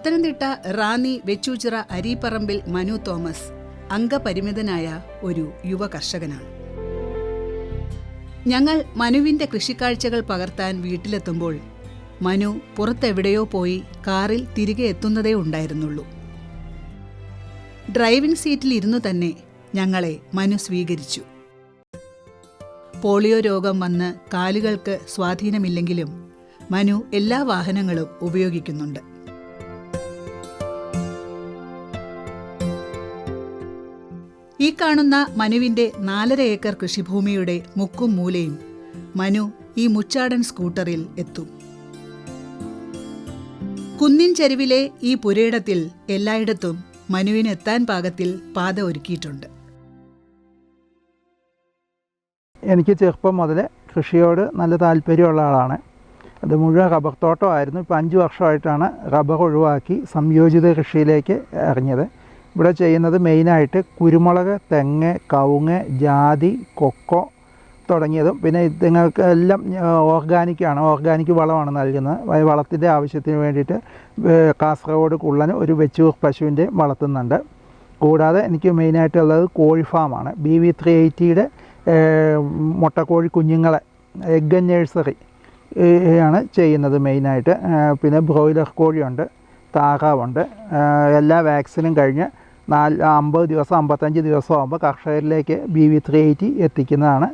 പത്തനംതിട്ട റാന്നി വെച്ചൂച്ചിറ അരീപ്പറമ്പിൽ മനു തോമസ് അംഗപരിമിതനായ ഒരു യുവ കർഷകനാണ് ഞങ്ങൾ മനുവിന്റെ കൃഷിക്കാഴ്ചകൾ പകർത്താൻ വീട്ടിലെത്തുമ്പോൾ മനു പുറത്തെവിടെയോ പോയി കാറിൽ തിരികെ എത്തുന്നതേ ഉണ്ടായിരുന്നുള്ളൂ. ഡ്രൈവിംഗ് സീറ്റിൽ ഇരുന്നു തന്നെ ഞങ്ങളെ മനു സ്വീകരിച്ചു. പോളിയോ രോഗം വന്ന് കാലുകൾക്ക് സ്വാധീനമില്ലെങ്കിലും മനു എല്ലാ വാഹനങ്ങളും ഉപയോഗിക്കുന്നുണ്ട്. ഈ കാണുന്ന മനുവിന്റെ നാലര ഏക്കർ കൃഷിഭൂമിയുടെ മുക്കും മൂലയും മനു ഈ മുച്ചാടൻ സ്കൂട്ടറിൽ എത്തും. കുന്നിൻ ചെരുവിലെ ഈ പുരയിടത്തിൽ എല്ലായിടത്തും മനുവിന് എത്താൻ പാകത്തിൽ പാത ഒരുക്കിയിട്ടുണ്ട്. എനിക്ക് ചെറുപ്പം മുതലേ കൃഷിയോട് നല്ല താല്പര്യമുള്ള ആളാണ്. അത് മുഴുവൻ റബ്ബർ തോട്ടമായിരുന്നു. ഇപ്പോൾ അഞ്ച് വർഷമായിട്ടാണ് റബ്ബർ ഒഴിവാക്കി സംയോജിത കൃഷിയിലേക്ക് ഇറങ്ങിയത്. ഇവിടെ ചെയ്യുന്നത് മെയിനായിട്ട് കുരുമുളക് തെങ്ങ് കവുങ്ങ് ജാതി കൊക്കോ തുടങ്ങിയതും. പിന്നെ ഇതുങ്ങൾക്ക് എല്ലാം ഓർഗാനിക്കാണ് ഓർഗാനിക് വളമാണ് നൽകുന്നത്. വളത്തിന്റെ ആവശ്യത്തിന് വേണ്ടിയിട്ട് കാസർഗോഡ് കുള്ളന് ഒരു വെച്ചൂർ പശുവിന്റെ വളർത്തുന്നുണ്ട് കൂടാതെ എനിക്ക് മെയിനായിട്ടുള്ളത് കോഴി ഫാമാണ് ബി വി ത്രീ എയ്റ്റിയുടെ മുട്ടക്കോഴി കുഞ്ഞുങ്ങളെ എഗ് നഴ്സറി ആണ് ചെയ്യുന്നത് മെയിനായിട്ട് പിന്നെ ബ്രോയിലർ കോഴിയുണ്ട്. താറാവുണ്ട് ഏഹ് എല്ലാ വാക്സിനും കഴിഞ്ഞ് നാല് അമ്പത് ദിവസം അമ്പത്തഞ്ച് ദിവസം ആകുമ്പോൾ കർഷകരിലേക്ക് ബി വി ത്രീ എയ്റ്റി എത്തിക്കുന്നതാണ്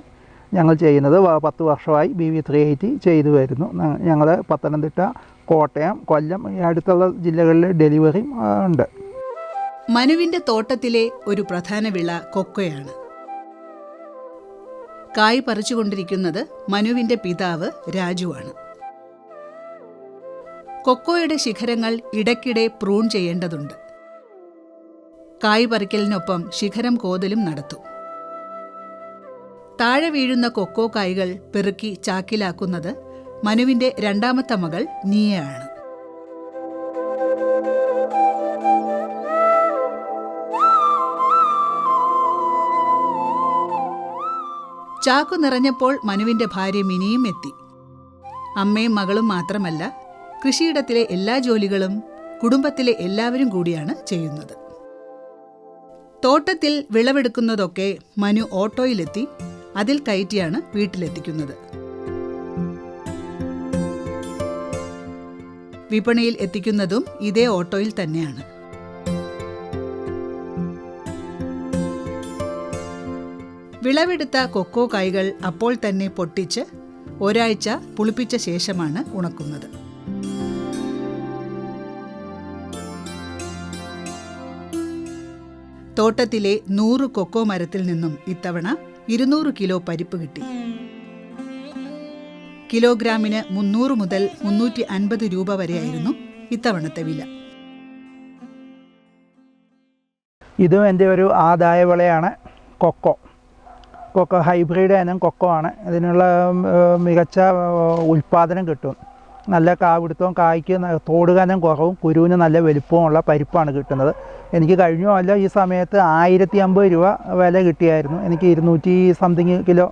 ഞങ്ങൾ ചെയ്യുന്നത്. പത്ത് വർഷമായി ബി വി ത്രീ എയ്റ്റി ചെയ്തു വരുന്നു. ഞങ്ങൾ പത്തനംതിട്ട കോട്ടയം കൊല്ലം അടുത്തുള്ള ജില്ലകളിൽ ഡെലിവറിയും ഉണ്ട്. മനുവിന്റെ തോട്ടത്തിലെ ഒരു പ്രധാന വിള കൊക്കയാണ്. കായ് പറിച്ചുകൊണ്ടിരിക്കുന്നത് മനുവിന്റെ പിതാവ് രാജുവാണ്. കൊക്കോയുടെ ശിഖരങ്ങൾ ഇടയ്ക്കിടെ പ്രൂൺ ചെയ്യേണ്ടതുണ്ട്. കായ് പറിക്കലിനൊപ്പം ശിഖരം കോതലും നടത്തും. താഴെ വീഴുന്ന കൊക്കോ കായ്കൾ പെറുക്കി ചാക്കിലാക്കുന്നത് മനുവിന്റെ രണ്ടാമത്തെ മകൾ നീയയാണ്. ചാക്കു നിറഞ്ഞപ്പോൾ മനുവിന്റെ ഭാര്യ മിനിയും എത്തി. അമ്മയും മകളും മാത്രമല്ല കൃഷിയിടത്തിലെ എല്ലാ ജോലികളും കുടുംബത്തിലെ എല്ലാവരും കൂടിയാണ് ചെയ്യുന്നത്. തോട്ടത്തിൽ വിളവെടുക്കുന്നതൊക്കെ മനു ഓട്ടോയിലെത്തി അതിൽ കയറ്റിയാണ് വീട്ടിലെത്തിക്കുന്നത്. വിപണിയിൽ എത്തിക്കുന്നതും ഇതേ ഓട്ടോയിൽ തന്നെയാണ്. വിളവെടുത്ത കൊക്കോ കായ്കൾ അപ്പോൾ തന്നെ പൊട്ടിച്ച് ഒരാഴ്ച പുളിപ്പിച്ച ശേഷമാണ് ഉണക്കുന്നത്. തോട്ടത്തിലെ നൂറ് കൊക്കോ മരത്തിൽ നിന്നും ഇത്തവണ ഇരുന്നൂറ് കിലോ പരിപ്പ് കിട്ടി. കിലോഗ്രാമിന് മുന്നൂറ് മുതൽ മുന്നൂറ്റി അൻപത് രൂപ വരെയായിരുന്നു ഇത്തവണത്തെ വില. ഇതും എന്റെ ഒരു ആദായ വിളയാണ് കൊക്കോ. കൊക്കോ ഹൈബ്രിഡ് ഇനം കൊക്കോ ആണ്. ഇതിനുള്ള മികച്ച ഉൽപ്പാദനം കിട്ടും. നല്ല കാവിടുത്തവും കായ്ക്ക് തോടുകാനം തോട് കുറവും കുരുവിന് നല്ല വലുപ്പമുള്ള പരിപ്പാണ് കിട്ടുന്നത്. എനിക്ക് കഴിഞ്ഞ കൊല്ലം ഈ സമയത്ത് ആയിരത്തി അമ്പത് രൂപ വില കിട്ടിയായിരുന്നു. എനിക്ക് ഇരുന്നൂറ്റി സംതിങ് കിലോ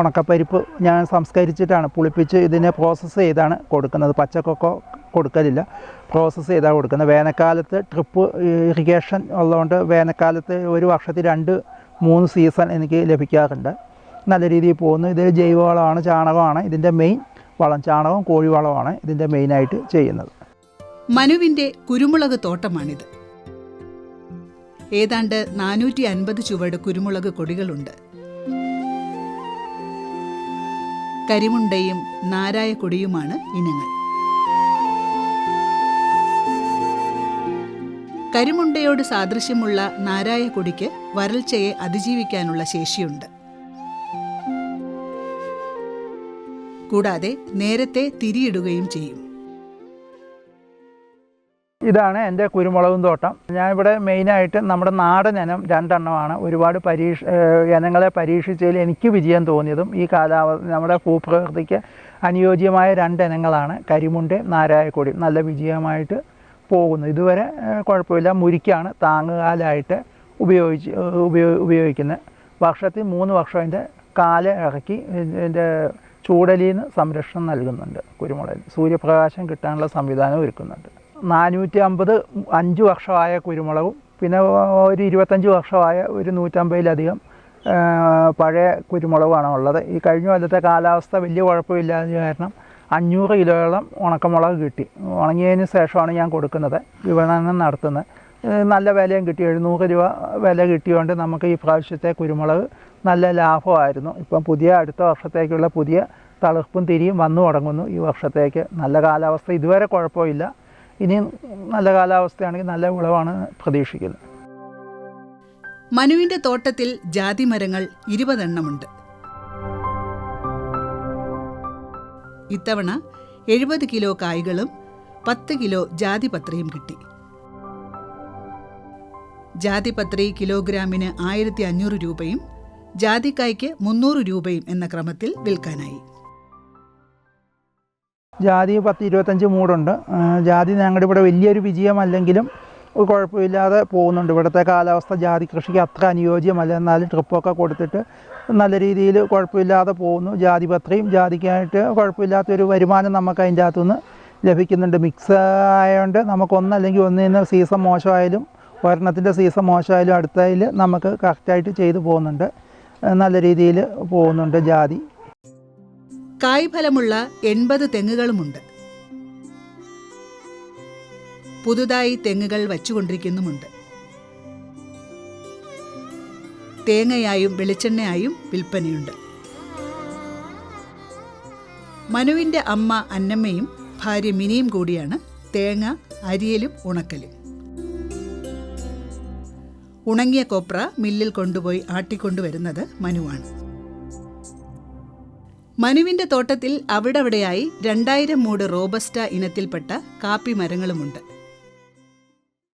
ഉണക്കപ്പരിപ്പ് ഞാൻ സംസ്കരിച്ചിട്ടാണ് പുളിപ്പിച്ച് ഇതിനെ പ്രോസസ്സ് ചെയ്താണ് കൊടുക്കുന്നത്. പച്ചക്കൊക്കോ കൊടുക്കലില്ല. പ്രോസസ്സ് ചെയ്താണ് കൊടുക്കുന്നത്. വേനൽക്കാലത്ത് ട്രിപ്പ് ഇറിഗേഷൻ ഉള്ളതുകൊണ്ട് വേനൽക്കാലത്ത് ഒരു വർഷത്തിൽ രണ്ട് മൂന്ന് സീസൺ എനിക്ക് ലഭിക്കാറുണ്ട്. നല്ല രീതിയിൽ പോകുന്നു. ഇത് ജൈവവളമാണ് ചാണകമാണ്. ഇതിന്റെ മെയിൻ വളം ചാണകവും കോഴിവളമാണ് ഇതിന്റെ മെയിനായിട്ട് ചെയ്യുന്നത്. മനുവിന്റെ കുരുമുളക് തോട്ടമാണിത്. ഏതാണ്ട് നാനൂറ്റി അൻപത് ചുവട് കുരുമുളക് കൊടികളുണ്ട്. കരിമുണ്ടയും നാരായ കൊടിയുമാണ് ഇനങ്ങൾ. കരിമുണ്ടയോട് സാദൃശ്യമുള്ള നാരായ കൊടിക്ക് വരൾച്ചയെ അതിജീവിക്കാനുള്ള ശേഷിയുണ്ട്. കൂടാതെ നേരത്തെ തിരിയിടുകയും ചെയ്യും. ഇതാണ് എന്റെ കുരുമുളകും തോട്ടം. ഞാനിവിടെ മെയിനായിട്ട് നമ്മുടെ നാടൻ ഇനം രണ്ടെണ്ണമാണ്. ഒരുപാട് പരീക്ഷ ഇനങ്ങളെ പരീക്ഷിച്ചതിൽ എനിക്ക് വിജയം തോന്നിയതും ഈ കാലാവസ്ഥ നമ്മുടെ ഭൂപ്രകൃതിക്ക് അനുയോജ്യമായ രണ്ട് ഇനങ്ങളാണ്. കരിമുണ്ട് നാരായക്കൊടി നല്ല വിജയമായിട്ട് പോകുന്നു. ഇതുവരെ കുഴപ്പമില്ല. മുരിക്കാണ് താങ്ങുകാലായിട്ട് ഉപയോഗിച്ച് ഉപയോഗിക്കുന്നത്. വർഷത്തിൽ മൂന്ന് വർഷം അതിന്റെ കാല ഇറക്കി ഇതിന്റെ ചൂടലിയിൽ നിന്ന് സംരക്ഷണം നൽകുന്നുണ്ട് കുരുമുളകിന് സൂര്യപ്രകാശം കിട്ടാനുള്ള സംവിധാനം ഒരുക്കുന്നുണ്ട്. നാനൂറ്റി അമ്പത് അഞ്ച് വർഷമായ കുരുമുളകും പിന്നെ ഒരു ഇരുപത്തഞ്ച് വർഷമായ ഒരു നൂറ്റമ്പതിലധികം പഴയ കുരുമുളകുമാണ് ഉള്ളത്. ഈ കഴിഞ്ഞ കൊല്ലത്തെ കാലാവസ്ഥ വലിയ കുഴപ്പമില്ലാതെ കാരണം അഞ്ഞൂറ് കിലോയോളം ഉണക്കമുളക് കിട്ടി. ഉണങ്ങിയതിന് ശേഷമാണ് ഞാൻ കൊടുക്കുന്നത് വിപണനം നടത്തുന്നത്. നല്ല വിലയും കിട്ടി. എഴുന്നൂറ് രൂപ വില കിട്ടിയോണ്ട് നമുക്ക് ഈ പ്രാവശ്യത്തെ കുരുമുളക് നല്ല ലാഭമായിരുന്നു. ഇപ്പം പുതിയ അടുത്ത വർഷത്തേക്കുള്ള പുതിയ തളിർപ്പും തിരിയും വന്നു തുടങ്ങുന്നു. ഈ വർഷത്തേക്ക് നല്ല കാലാവസ്ഥ. ഇതുവരെ കുഴപ്പമില്ല. ഇനി നല്ല കാലാവസ്ഥയാണെങ്കിൽ നല്ല വിളവാണ് പ്രതീക്ഷിക്കുന്നത്. മനുവിന്റെ തോട്ടത്തിൽ ജാതി മരങ്ങൾ ഇരുപതെണ്ണമുണ്ട്. ഇത്തവണ എഴുപത് കിലോ കായ്കളും പത്ത് കിലോ ജാതിപത്രിയും കിട്ടി. ജാതിപത്രി കിലോഗ്രാമിന് ആയിരത്തി അഞ്ഞൂറ് രൂപയും ജാതിക്കായ്ക്ക് മുന്നൂറ് രൂപയും എന്ന ക്രമത്തിൽ വിൽക്കാനായി. ജാതി പത്ത് ഇരുപത്തഞ്ച് മൂടുണ്ട് ജാതി ഞങ്ങളുടെ ഇവിടെ വലിയൊരു വിജയമല്ലെങ്കിലും കുഴപ്പമില്ലാതെ പോകുന്നുണ്ട്. ഇവിടുത്തെ കാലാവസ്ഥ ജാതി കൃഷിക്ക് അത്ര അനുയോജ്യമല്ല. എന്നാലും ട്രിപ്പൊക്കെ കൊടുത്തിട്ട് നല്ല രീതിയിൽ കുഴപ്പമില്ലാതെ പോകുന്നു. ജാതി പത്രയും ജാതിക്കായിട്ട് കുഴപ്പമില്ലാത്തൊരു വരുമാനം നമുക്ക് അതിന്റെ അകത്തുനിന്ന് ലഭിക്കുന്നുണ്ട്. മിക്സ് ആയതുകൊണ്ട് നമുക്കൊന്നല്ലെങ്കിൽ ഒന്നിന് സീസൺ മോശമായാലും ഒരെണ്ണത്തിന്റെ സീസൺ മോശമായാലും അടുത്തതിൽ നമുക്ക് കറക്റ്റായിട്ട് ചെയ്തു പോകുന്നുണ്ട്. നല്ല രീതിയിൽ പോകുന്നുണ്ട് ജാതി. കായ്ഫലമുള്ള എൺപത് തെങ്ങുകളുമുണ്ട്. പുതുതായി തെങ്ങുകൾ വച്ചുകൊണ്ടിരിക്കുന്നുമുണ്ട്. തേങ്ങയായും വെളിച്ചെണ്ണയായും വിൽപ്പനയുണ്ട്. മനുവിന്റെ അമ്മ അന്നമ്മയും ഭാര്യ മിനിയും കൂടിയാണ് തേങ്ങ അരിയലും ഉണക്കലും. ഉണങ്ങിയ കൊപ്ര മില്ലിൽ കൊണ്ടുപോയി ആട്ടിക്കൊണ്ടുവരുന്നത് മനുവാണ്. മനുവിന്റെ തോട്ടത്തിൽ അവിടവിടെയായി രണ്ടായിരം മൂട് റോബസ്റ്റ ഇനത്തിൽപ്പെട്ട കാപ്പി മരങ്ങളുമുണ്ട്.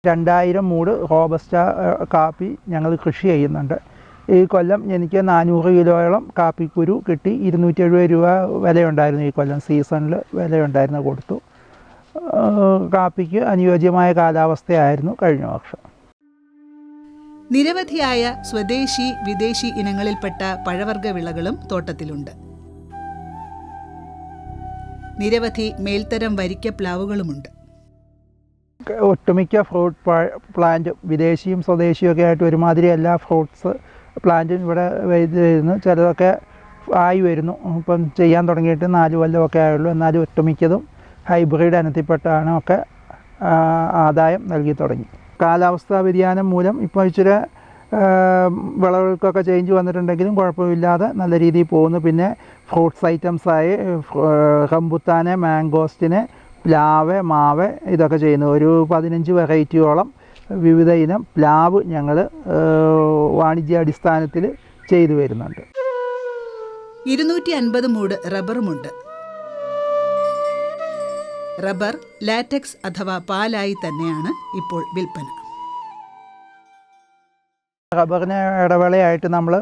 രണ്ടായിരം മൂട് റോബസ്റ്റ കാപ്പി ഞങ്ങൾ കൃഷി ചെയ്യുന്നുണ്ട്. ഈ കൊല്ലം എനിക്ക് നാനൂറ് കിലോയോളം കാപ്പിക്കുരു കിട്ടി. ഇരുന്നൂറ്റി എഴുപത് രൂപ വിലയുണ്ടായിരുന്നു ഈ കൊല്ലം. സീസണിൽ വിലയുണ്ടായിരുന്നു കൊടുത്തു. കാപ്പിക്ക് അനുയോജ്യമായ കാലാവസ്ഥയായിരുന്നു കഴിഞ്ഞ വർഷം. നിരവധിയായ സ്വദേശി വിദേശി ഇനങ്ങളിൽപ്പെട്ട പഴവർഗ വിളകളും തോട്ടത്തിലുണ്ട്. നിരവധി മേൽത്തരം വരിക്ക പ്ലാവുകളുമുണ്ട്. ഒട്ടുമിക്ക ഫ്രൂട്ട് പ്ലാന്റ് വിദേശിയും സ്വദേശിയും ഒക്കെ ആയിട്ട് ഒരുമാതിരി എല്ലാ ഫ്രൂട്ട്സ് പ്ലാന്റും ഇവിടെ വരുന്നു ചിലതൊക്കെ ആയി വരുന്നു. ഇപ്പം ചെയ്യാൻ തുടങ്ങിയിട്ട് നാല് കൊല്ലമൊക്കെ ആയുള്ളൂ. എന്നാലും ഒട്ടുമിക്കതും ഹൈബ്രിഡ് അനത്തിപ്പെട്ടാണ് ഒക്കെ ആദായം നൽകി തുടങ്ങി. കാലാവസ്ഥാ വ്യതിയാനം മൂലം ഇപ്പോൾ ഇച്ചിരി വിളവുകൾക്കൊക്കെ ചേഞ്ച് വന്നിട്ടുണ്ടെങ്കിലും കുഴപ്പമില്ലാതെ നല്ല രീതിയിൽ പോകുന്നു. പിന്നെ ഫ്രൂട്ട്സ് ഐറ്റംസായി റംബുത്താന് മാംഗോസ്റ്റിന് പ്ലാവ് മാവ് ഇതൊക്കെ ചെയ്യുന്നു. ഒരു പതിനഞ്ച് വെറൈറ്റിയോളം വിവിധ ഇനം പ്ലാവ് ഞങ്ങൾ വാണിജ്യാടിസ്ഥാനത്തിൽ ചെയ്തു വരുന്നുണ്ട്. ഇരുന്നൂറ്റി അൻപത് മൂട് റബ്ബറുമുണ്ട്. റബ്ബർ ലാറ്റക്സ് അഥവാ പാലായി തന്നെയാണ് ഇപ്പോൾ വിൽപ്പന. റബ്ബറിന് ഇടവേളയായിട്ട് നമ്മൾ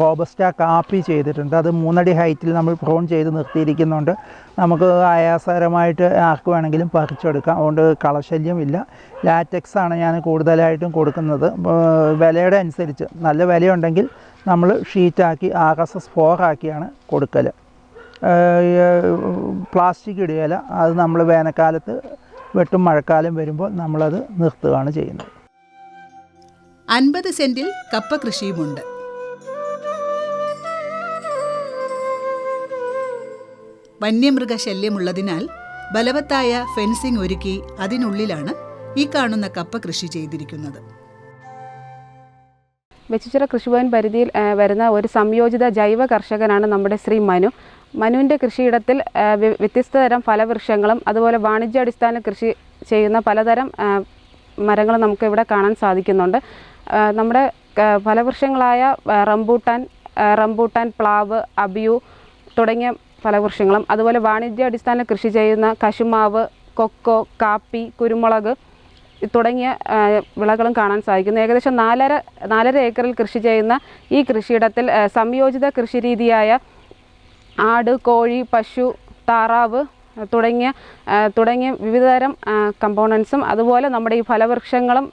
റോബസ്റ്റ കാപ്പി ചെയ്തിട്ടുണ്ട്. അത് മൂന്നടി ഹൈറ്റിൽ നമ്മൾ പ്രോൺ ചെയ്ത് നിർത്തിയിരിക്കുന്നുണ്ട്. നമുക്ക് ആയാസകരമായിട്ട് ആർക്ക് വേണമെങ്കിലും പറിച്ചെടുക്കാം. അതുകൊണ്ട് കളശല്യമില്ല. ലാറ്റക്സ് ആണ് ഞാൻ കൂടുതലായിട്ടും കൊടുക്കുന്നത്. വിലയുടെ അനുസരിച്ച് നല്ല വിലയുണ്ടെങ്കിൽ നമ്മൾ ഷീറ്റാക്കി ആർ എസ് എസ് ഫോർ ആക്കിയാണ് കൊടുക്കൽ പ്ലാസ്റ്റിക് ഇടുകയില്ല അത് നമ്മൾ വേനൽക്കാലത്ത് വെട്ടും മഴക്കാലം വരുമ്പോൾ നമ്മളത് നിർത്തുകയാണ് ചെയ്യുന്നത്. അൻപത് സെന്റിൽ കപ്പ കൃഷിയുമുണ്ട്. വന്യമൃഗശല്യമുള്ളതിനാൽ ബലവത്തായ ഫെൻസിംഗ് ഒരുക്കി അതിനുള്ളിലാണ് ഈ കാണുന്ന കപ്പ കൃഷി ചെയ്തിരിക്കുന്നത്. വെച്ചിച്ചിറ കൃഷിഭവൻ പരിധിയിൽ വരുന്ന ഒരു സംയോജിത ജൈവ കർഷകനാണ് നമ്മുടെ ശ്രീ മനു. മനുവിന്റെ കൃഷിയിടത്തിൽ വ്യത്യസ്ത തരം ഫലവൃക്ഷങ്ങളും അതുപോലെ വാണിജ്യാടിസ്ഥാന കൃഷി ചെയ്യുന്ന പലതരം മരങ്ങൾ നമുക്ക് ഇവിടെ കാണാൻ സാധിക്കുന്നുണ്ട്. നമ്മുടെ ഫലവൃക്ഷങ്ങളായ റംബൂട്ടാൻ റംബൂട്ടാൻ പ്ലാവ് അബിയു തുടങ്ങിയ ഫലവൃക്ഷങ്ങളും അതുപോലെ വാണിജ്യാടിസ്ഥാന കൃഷി ചെയ്യുന്ന കശുമാവ് കൊക്കോ കാപ്പി കുരുമുളക് തുടങ്ങിയ വിളകളും കാണാൻ സാധിക്കുന്നു. ഏകദേശം നാലര നാലര ഏക്കറിൽ കൃഷി ചെയ്യുന്ന ഈ കൃഷിയിടത്തിൽ സംയോജിത കൃഷി കൃഷിരീതിയായ ആട് കോഴി പശു താറാവ് തുടങ്ങിയ തുടങ്ങിയ വിവിധതരം കമ്പോണൻസും അതുപോലെ നമ്മുടെ ഈ ഫലവൃക്ഷങ്ങളും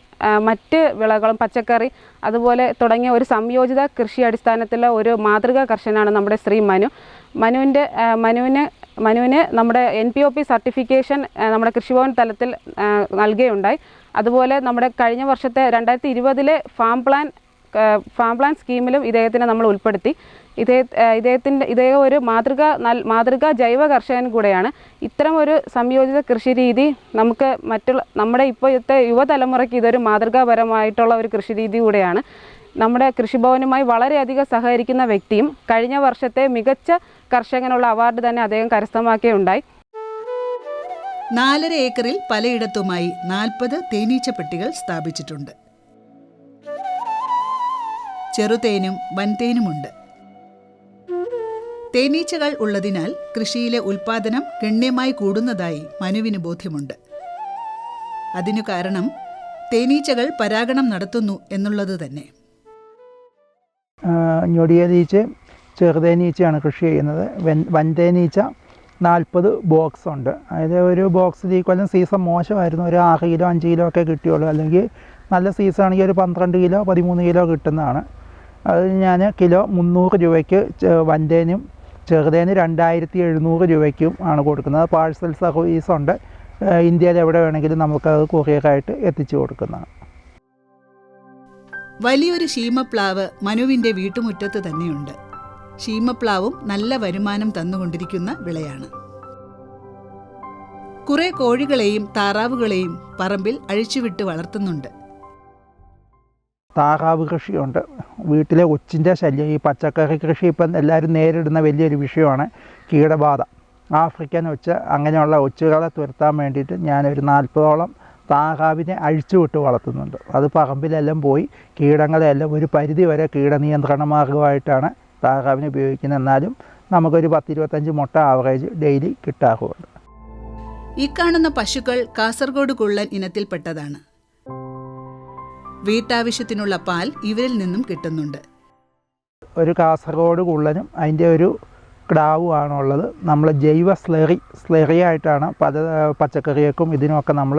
മറ്റ് വിളകളും പച്ചക്കറി അതുപോലെ തുടങ്ങിയ ഒരു സംയോജിത കൃഷി അടിസ്ഥാനത്തിലുള്ള ഒരു മാതൃകാ കർഷകനാണ് നമ്മുടെ ശ്രീ മനു. മനുവിന്റെ മനുവിന് മനുവിന് നമ്മുടെ N P O P certification നമ്മുടെ കൃഷിഭവൻ തലത്തിൽ നൽകുകയുണ്ടായി. അതുപോലെ നമ്മുടെ കഴിഞ്ഞ വർഷത്തെ രണ്ടായിരത്തി ഇരുപതിലെ ഫാം പ്ലാൻ ഫാം പ്ലാൻ സ്കീമിലും ഇദ്ദേഹത്തിനെ നമ്മൾ ഉൾപ്പെടുത്തി. ഇതേ ഇദ്ദേഹത്തിന്റെ ഇദ്ദേഹം ഒരു മാതൃക മാതൃകാ ജൈവ കർഷകൻ കൂടെയാണ്. ഇത്തരം ഒരു സംയോജിത കൃഷി രീതി നമുക്ക് മറ്റുള്ള നമ്മുടെ ഇപ്പോഴത്തെ യുവതലമുറയ്ക്ക് ഇതൊരു മാതൃകാപരമായിട്ടുള്ള ഒരു കൃഷി രീതി കൂടെയാണ്. നമ്മുടെ കൃഷിഭവനുമായി വളരെയധികം സഹകരിക്കുന്ന വ്യക്തിയും കഴിഞ്ഞ വർഷത്തെ മികച്ച കർഷകനുള്ള അവാർഡ് തന്നെ അദ്ദേഹം കരസ്ഥമാക്കുകയുണ്ടായി നാലര ഏക്കറിൽ പലയിടത്തുമായി നാൽപ്പത് തേനീച്ചപ്പെട്ടികൾ സ്ഥാപിച്ചിട്ടുണ്ട്. ചെറുതേനും വൻതേനുമുണ്ട്. തേനീച്ചകൾ ഉള്ളതിനാൽ കൃഷിയിലെ ഉൽപാദനം ഗണ്യമായി കൂടുന്നതായി മനുവിന് ബോധ്യമുണ്ട്. അതിനു കാരണം തേനീച്ചകൾ പരാഗണം നടത്തുന്നു എന്നുള്ളത് തന്നെ. ഞൊടിയനീച്ചയും ചെറുതേനീച്ചയാണ് കൃഷി ചെയ്യുന്നത്. വെൻ വൻതേനീച്ച നാൽപ്പത് ബോക്സ് ഉണ്ട്. അതായത് ഒരു ബോക്സ് ഈ സീസൺ മോശമായിരുന്നു. ഒരു ആറ് കിലോ അഞ്ച് കിലോ ഒക്കെ കിട്ടിയുള്ളൂ. അല്ലെങ്കിൽ നല്ല സീസൺ ആണെങ്കിൽ ഒരു പന്ത്രണ്ട് കിലോ പതിമൂന്ന് കിലോ കിട്ടുന്നതാണ്. അത് ഞാൻ കിലോ മുന്നൂറ് രൂപയ്ക്ക് വൻതേനും ചെറുതേന് രണ്ടായിരത്തി എഴുന്നൂറ് രൂപയ്ക്കും ആണ് കൊടുക്കുന്നത്. പാഴ്സൽ സർവീസ് ഉണ്ട്. ഇന്ത്യയിൽ എവിടെ വേണമെങ്കിലും നമുക്കത് കൊറിയറായിട്ട് എത്തിച്ചു കൊടുക്കുന്നതാണ്. വലിയൊരു ശീമപ്ലാവ് മനുവിന്റെ വീട്ടുമുറ്റത്ത് തന്നെയുണ്ട്. ശീമപ്ലാവും നല്ല വരുമാനം തന്നുകൊണ്ടിരിക്കുന്ന വിളയാണ്. കുറേ കോഴികളെയും താറാവുകളെയും പറമ്പിൽ അഴിച്ചുവിട്ട് വളർത്തുന്നുണ്ട്. താറാവ് കൃഷിയുണ്ട്. വീട്ടിലെ ഒച്ചിന്റെ ശല്യം ഈ പച്ചക്കറി കൃഷി ഇപ്പം എല്ലാവരും നേരിടുന്ന വലിയൊരു വിഷയമാണ് കീടബാധ. ആഫ്രിക്കൻ ഒച്ച അങ്ങനെയുള്ള ഒച്ചുകളെ തുരത്താൻ വേണ്ടിയിട്ട് ഞാനൊരു നാൽപ്പതോളം താറാവിനെ അഴിച്ചുവിട്ട് വളർത്തുന്നുണ്ട്. അത് പറമ്പിലെല്ലാം പോയി കീടങ്ങളെല്ലാം ഒരു പരിധി വരെ കീടനിയന്ത്രണ മാർഗമായിട്ടാണ് താറാവിനെ ഉപയോഗിക്കുന്നത്. എന്നാലും നമുക്കൊരു പത്തിരുപത്തഞ്ച് മുട്ട ആവറേജ് ഡെയിലി കിട്ടാറുണ്ട്. ഈ കാണുന്ന പശുക്കൾ കാസർഗോഡ് കുള്ളൻ ഇനത്തിൽപ്പെട്ടതാണ്. വീട്ടാവശ്യത്തിനുള്ള പാൽ ഇവരിൽ നിന്നും കിട്ടുന്നുണ്ട്. ഒരു കാസർഗോഡ് കുള്ളനും അതിന്റെ ഒരു ക്ടാവുമാണുള്ളത് നമ്മൾ ജൈവ സ്ലെറി സ്ലറി ആയിട്ടാണ് പല പച്ചക്കറികൾക്കും ഇതിനുമൊക്കെ നമ്മൾ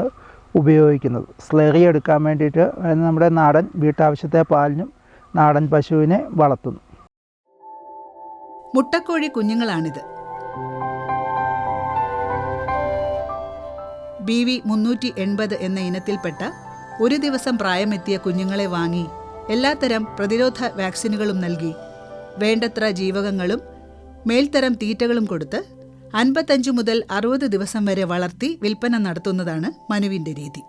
ഉപയോഗിക്കുന്നത്. സ്ലെറി എടുക്കാൻ വേണ്ടിയിട്ട് നമ്മുടെ നാടൻ വീട്ടാവശ്യത്തെ പാലിനും നാടൻ പശുവിനെ വളർത്തുന്നു. മുട്ടക്കോഴി കുഞ്ഞുങ്ങളാണിത്. ബി വി മുന്നൂറ്റി എൺപത് എന്ന ഇനത്തിൽപ്പെട്ട ഒരു ദിവസം പ്രായമെത്തിയ കുഞ്ഞുങ്ങളെ വാങ്ങി എല്ലാത്തരം പ്രതിരോധ വാക്സിനുകളും നൽകി. വേണ്ടത്ര ജീവകങ്ങളും മേൽത്തരം തീറ്റകളും കൊടുത്ത് അൻപത്തഞ്ചു മുതൽ അറുപത് ദിവസം വരെ വളർത്തി വിൽപ്പന നടത്തുന്നതാണ് മനുവിന്റെ രീതി.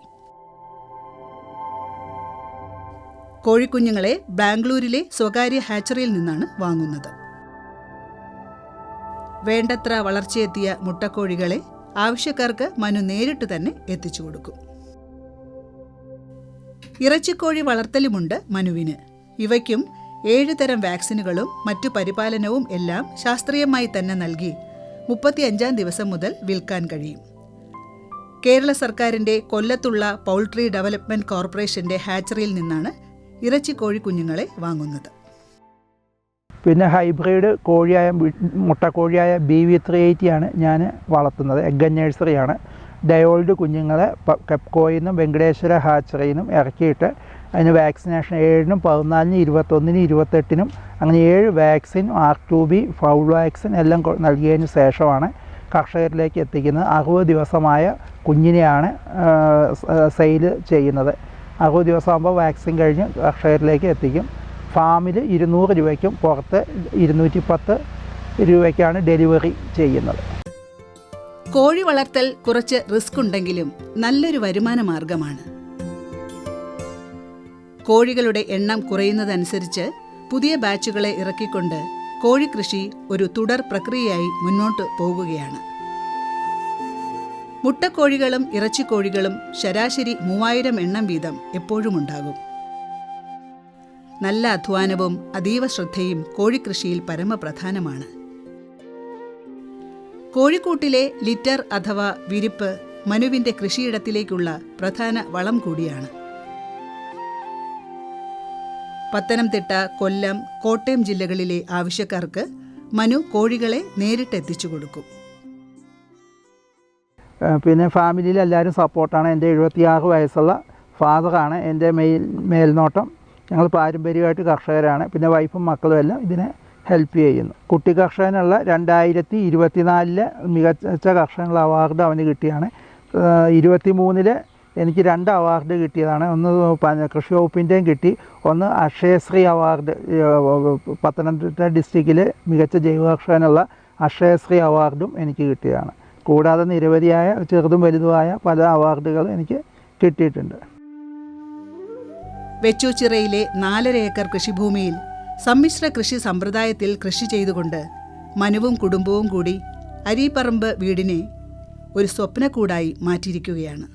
കോഴിക്കുഞ്ഞുങ്ങളെ ബാംഗ്ലൂരിലെ സ്വകാര്യ ഹാച്ചറിയിൽ നിന്നാണ് വാങ്ങുന്നത്. വേണ്ടത്ര വളർച്ചയെത്തിയ മുട്ടക്കോഴികളെ ആവശ്യക്കാർക്ക് മനു നേരിട്ട് തന്നെ എത്തിച്ചു കൊടുക്കും. ഇറച്ചിക്കോഴി വളർത്തലുമുണ്ട് മനുവിന്. ഇവയ്ക്കും ഏഴ് തരം വാക്സിനുകളും മറ്റു പരിപാലനവും എല്ലാം ശാസ്ത്രീയമായി തന്നെ നൽകി മുപ്പത്തിയഞ്ചാം ദിവസം മുതൽ വിൽക്കാൻ കഴിയും. കേരള സർക്കാരിന്റെ കൊല്ലത്തുള്ള പൗൾട്രി ഡെവലപ്മെന്റ് കോർപ്പറേഷന്റെ ഹാച്ചറിയിൽ നിന്നാണ് ഇറച്ചിക്കോഴി കുഞ്ഞുങ്ങളെ വാങ്ങുന്നത്. പിന്നെ ഹൈബ്രിഡ് കോഴിയായ മുട്ടക്കോഴിയായ ബി വി ത്രീ എയ്റ്റിയാണ് ഞാൻ വളർത്തുന്നത്. എഗ് നഴ്സറിയാണ്. ഡയോൾഡ് കുഞ്ഞുങ്ങളെ കെപ്കോയിൽ നിന്നും വെങ്കടേശ്വര ഹാച്ചറിയിൽ നിന്നും ഇറക്കിയിട്ട് അതിന് വാക്സിനേഷൻ ഏഴിനും പതിനാലിനും ഇരുപത്തൊന്നിനും ഇരുപത്തെട്ടിനും അങ്ങനെ ഏഴ് vaccine R two B fowl vaccine എല്ലാം നൽകിയതിന് ശേഷമാണ് കർഷകരിലേക്ക് എത്തിക്കുന്നത്. അറുപത് ദിവസമായ കുഞ്ഞിനെയാണ് സെയിൽ ചെയ്യുന്നത്. അറുപത് ദിവസമാകുമ്പോൾ വാക്സിൻ കഴിഞ്ഞ് കർഷകരിലേക്ക് എത്തിക്കും. ഫാമിൽ ഇരുന്നൂറ് രൂപയ്ക്കും പുറത്ത് ഇരുന്നൂറ്റി പത്ത് രൂപയ്ക്കാണ് ഡെലിവറി ചെയ്യുന്നത്. കോഴി വളർത്തൽ കുറച്ച് റിസ്ക് ഉണ്ടെങ്കിലും നല്ലൊരു വരുമാന മാർഗമാണ്. കോഴികളുടെ എണ്ണം കുറയുന്നതനുസരിച്ച് പുതിയ ബാച്ചുകളെ ഇറക്കിക്കൊണ്ട് കോഴിക്കൃഷി ഒരു തുടർ പ്രക്രിയയായി മുന്നോട്ട് പോവുകയാണ്. മുട്ടക്കോഴികളും ഇറച്ചിക്കോഴികളും ശരാശരി മൂവായിരം എണ്ണം വീതം എപ്പോഴും ഉണ്ടാകും. നല്ല അധ്വാനവും അതീവ ശ്രദ്ധയും കോഴിക്കൃഷിയിൽ പരമപ്രധാനമാണ്. കോഴിക്കൂട്ടിലെ ലിറ്റർ അഥവാ വിരിപ്പ് മനുവിന്റെ കൃഷിയിടത്തിലേക്കുള്ള പ്രധാന വളം കൂടിയാണ്. പത്തനംതിട്ട കൊല്ലം കോട്ടയം ജില്ലകളിലെ ആവശ്യക്കാർക്ക് മനു കോഴികളെ നേരിട്ട് എത്തിച്ചു കൊടുക്കും. പിന്നെ ഫാമിലിയിൽ എല്ലാവരും സപ്പോർട്ടാണ്. എന്റെ എഴുപത്തിയാറ് വയസ്സുള്ള ഫാദറാണ്. എന്റെ മെയിൽ മേൽനോട്ടം ഞങ്ങൾ പാരമ്പര്യമായിട്ട് കർഷകരാണ്. പിന്നെ വൈഫും മക്കളും എല്ലാം ഇതിനെ ഹെൽപ്പ് ചെയ്യുന്നു. കുട്ടി കർഷകനുള്ള രണ്ടായിരത്തി ഇരുപത്തിനാലിലെ മികച്ച കർഷകനുള്ള അവാർഡ് അവന് കിട്ടിയാണ്. ഇരുപത്തി മൂന്നിൽ എനിക്ക് രണ്ട് അവാർഡ് കിട്ടിയതാണ്. ഒന്ന് കൃഷി വകുപ്പിന്റെയും കിട്ടി. ഒന്ന് അക്ഷയശ്രീ അവാർഡ് പത്തനംതിട്ട ഡിസ്ട്രിക്റ്റിലെ മികച്ച ജൈവ കർഷകനുള്ള അക്ഷയശ്രീ അവാർഡും എനിക്ക് കിട്ടിയതാണ്. കൂടാതെ നിരവധിയായ ചെറുതും വലുതുമായ പല അവാർഡുകളും എനിക്ക് കിട്ടിയിട്ടുണ്ട്. വെച്ചൂച്ചിറയിലെ നാലര ഏക്കർ കൃഷിഭൂമിയിൽ സമ്മിശ്ര കൃഷി സമ്പ്രദായത്തിൽ കൃഷി ചെയ്തുകൊണ്ട് മനുവും കുടുംബവും കൂടി അരീപ്പറമ്പ് വീടിനെ ഒരു സ്വപ്നക്കൂടായി മാറ്റിയിരിക്കുകയാണ്.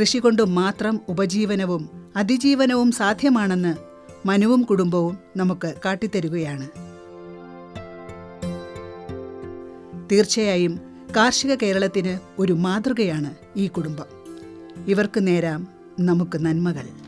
കൃഷി കൊണ്ട് മാത്രം ഉപജീവനവും അതിജീവനവും സാധ്യമാണെന്ന് മനുവും കുടുംബവും നമുക്ക് കാട്ടിത്തരുകയാണ്. തീർച്ചയായും കാർഷിക കേരളത്തിന് ഒരു മാതൃകയാണ് ഈ കുടുംബം. ഇവർക്ക് നേരാം നമുക്ക് നന്മകൾ.